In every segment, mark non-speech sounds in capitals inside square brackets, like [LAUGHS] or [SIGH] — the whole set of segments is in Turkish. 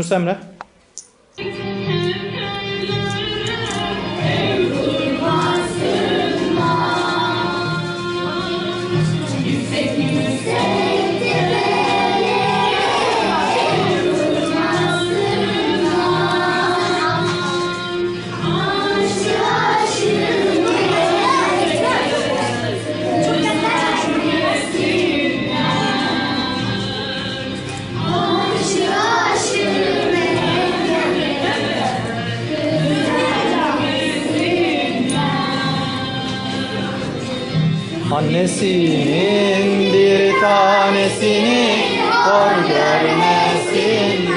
Yunus Emre. Annesinin bir tanesini hor görmesinler.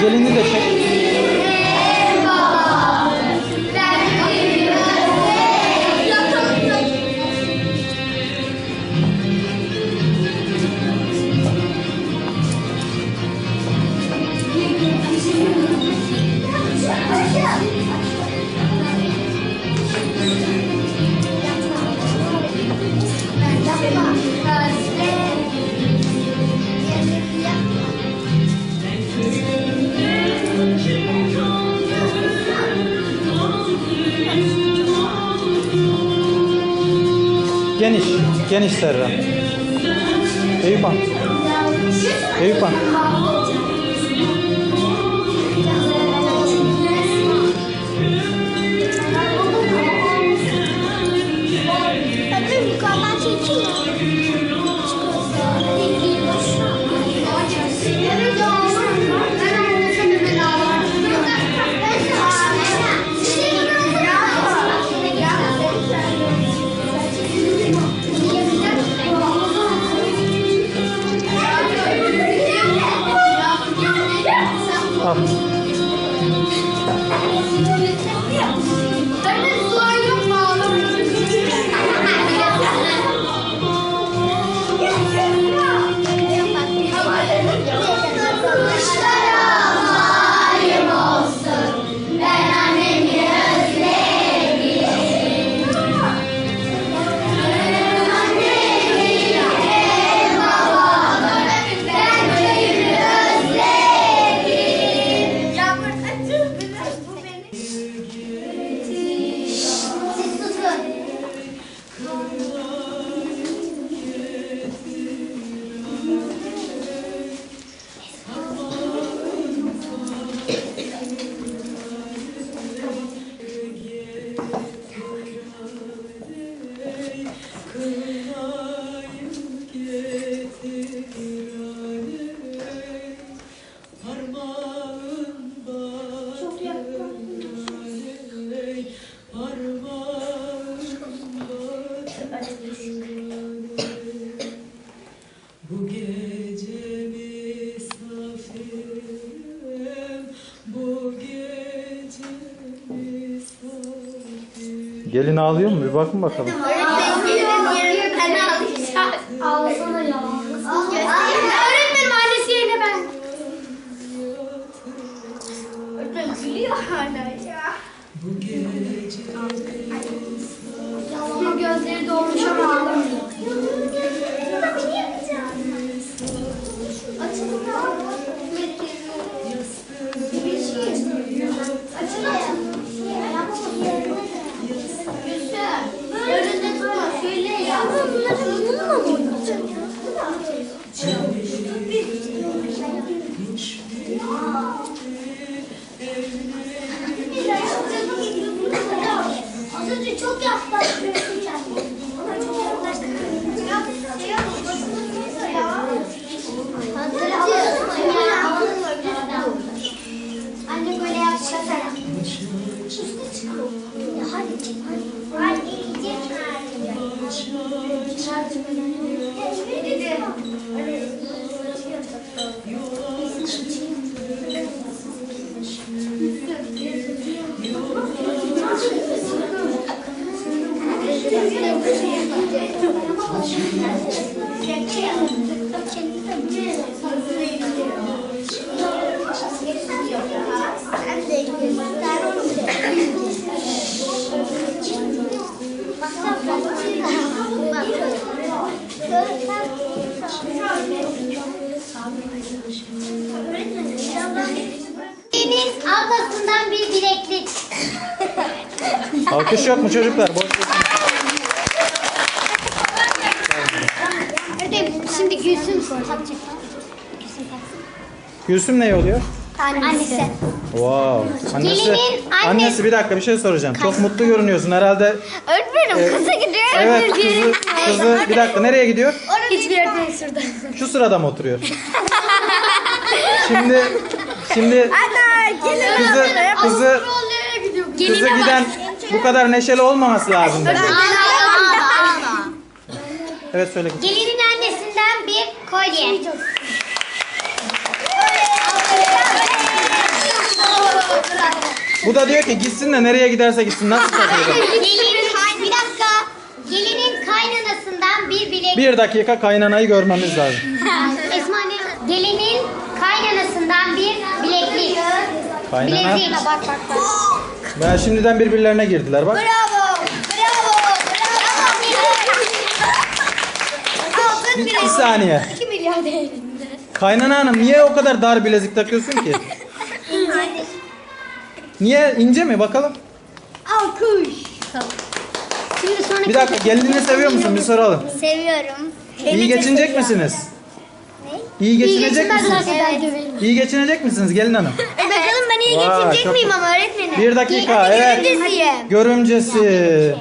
Gelini de çek. Geniş, geniş Serra. Eyüphan. Eyüphan. Bakın Gelin ağlıyor mu? Bir bakın bakalım. Öğretmenim yerine ben ağlayacağım. Ağlasana ya. Öğretmenim annesi yerine ben. Öğretmenim gülüyor hala ya. Yalanın gözleri dolmuş ama ağlamıyor. Açılın önce çok Alkış yok mu çocuklar? Boş. Öğretmenim şimdi Gülsüm takacak. Gülsüm taksın. Gülsüm ne oluyor? Annesi. Wow. Annesi, Gelinin annesi- annesi bir dakika bir şey soracağım. Çok mutlu görünüyorsun herhalde. Öğretmenim kıza gidiyor. Evet kızı, kızı bir dakika nereye gidiyor? Hiçbir yerde değil şurada. Şu sırada mı oturuyor? Şimdi şimdi kızı kızı kızı giden bu kadar neşeli olmaması lazım. bence. Evet söyle. Gelinin annesinden bir kolye. Bu da diyor ki gitsin de nereye giderse gitsin nasıl [LAUGHS] takılacak? Gelinin, bir dakika. Gelinin kaynanasından bir bilek. Bir dakika kaynanayı görmemiz lazım. [LAUGHS] Esma anne. Gelinin kaynanasından bir bileklik. Kaynana. Bilezik. Bak bak bak. Ben şimdiden birbirlerine girdiler bak. Bravo. Bravo. Bravo. Bir, bir saniye. 2 milyar değerinde. Kaynana hanım niye o kadar dar bilezik takıyorsun ki? [LAUGHS] Niye ince mi bakalım? Alkış. Şimdi sonraki Bir dakika gelinini seviyor musun? Bir soralım. Seviyorum. İyi geçinecek misiniz? İyi geçinecek misiniz? Evet. İyi geçinecek misiniz gelin hanım? [LAUGHS] E bakalım ben iyi Vay, geçinecek çok miyim ama öğretmenim? Bir dakika evet. Görümcesiyim. Görümcesi.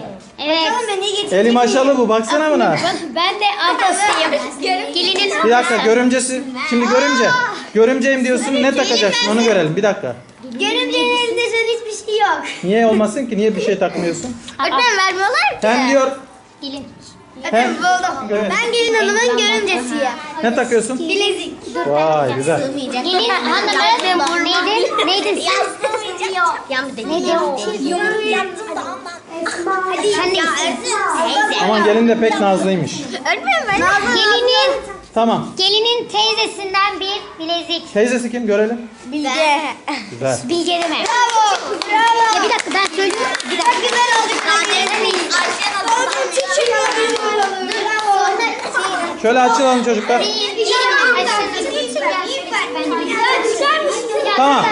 Evet. Bakalım ben geçinecek Eli maşalı bu baksana buna. Ben de ablasıyım. [LAUGHS] Gelinin Bir dakika görümcesi. Şimdi görümce. Görümceyim diyorsun ne takacaksın onu görelim bir dakika. Görümcenin elinde an hiçbir şey yok. Niye olmasın ki? Niye bir şey takmıyorsun? [LAUGHS] Öğretmenim vermiyorlar ki. Hem diyor Gelin. hem Evet. Ben gelin hanımın görümcesiyim. ne takıyorsun? Bilezik. Vay güzel. Gelin hanımın neydi? Neydi? Yaptım da ama. Aman gelin de pek nazlıymış. Gelinin, Tamam. gelinin teyzesinden bir bilezik. Teyzesi kim görelim. Bilge. Güzel. Bilge deme. Bravo. Bravo. Ya bir dakika ben söyleyeyim. Bir dakika. Çok güzel oldu. Sonra çekiyor. Sonra Şöyle açılalım çocuklar. Tamam.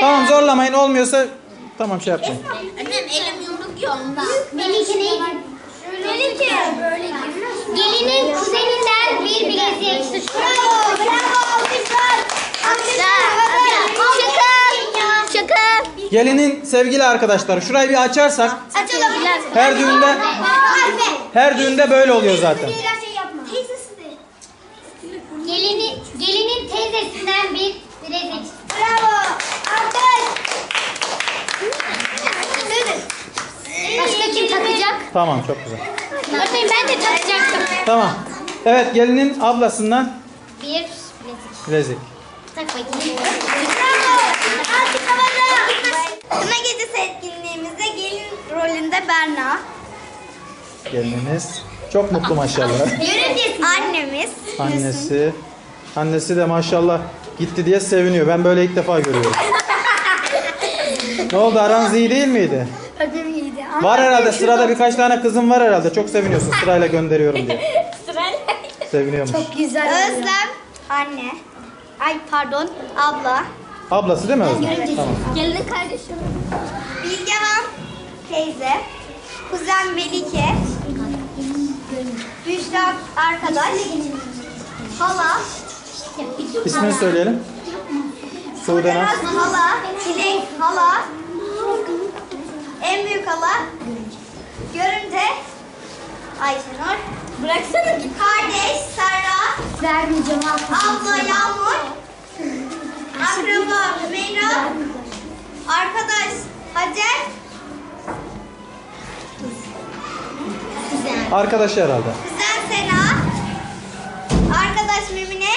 Tamam zorlamayın olmuyorsa tamam şey yapmayın. Annem elim yumruk yolunda. Melike neydi? Melike. Gelinin kuzeninden bir bilezik. Bravo. Bravo. Alkışlar. Şaka. Şaka. Gelinin sevgili arkadaşlar şurayı bir açarsak Açalım. her düğünde her düğünde böyle oluyor zaten. Gelini, gelinin teyzesinden bir bilezik. Bravo. Alkış. Başka kim takacak? Tamam çok güzel. Öğretmenim ben de takacaktım. Tamam. Evet gelinin ablasından Bir bilezik. bilezik. Tak bakayım. Bravo. Alkış havada. Kına gecesi etkinliğimizde gelin rolünü Kuzenim de Berna. Gelininiz. Çok mutlu maşallah. Annemiz. Annesi. Annesi de maşallah gitti diye seviniyor. Ben böyle ilk defa görüyorum. [LAUGHS] ne oldu aranız iyi değil miydi? Var herhalde sırada birkaç tane kızım var herhalde. Çok seviniyorsun sırayla gönderiyorum diye. [LAUGHS] Seviniyormuş. Güzel. Özlem. Anne. Ay pardon. Abla. Ablası değil mi Özlem? Tamam. Gelin kardeşim. Bilgehan. Teyze. Kuzen Melike. Büşra arkadaş. Hala. İsmini söyleyelim. Sude Naz. Hala. Çilek hala. En büyük hala. Görümce. Ayşenur. Bıraksana git. Kardeş Serra. Vermeyeceğim Abla Yağmur. Akraba Meyra. Arkadaş Hacer. Arkadaşı herhalde. Kuzen Sena. Arkadaş Mümine.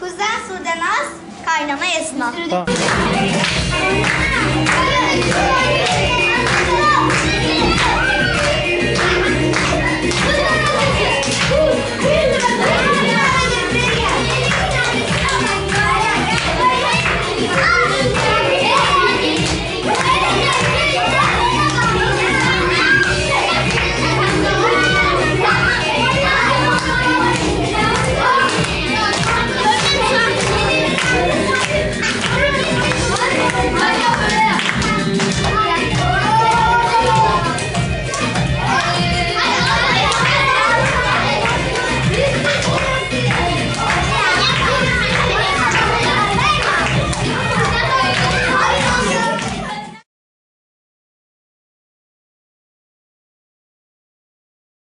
Kuzen Sudenaz. Kaynana Esma. Tamam.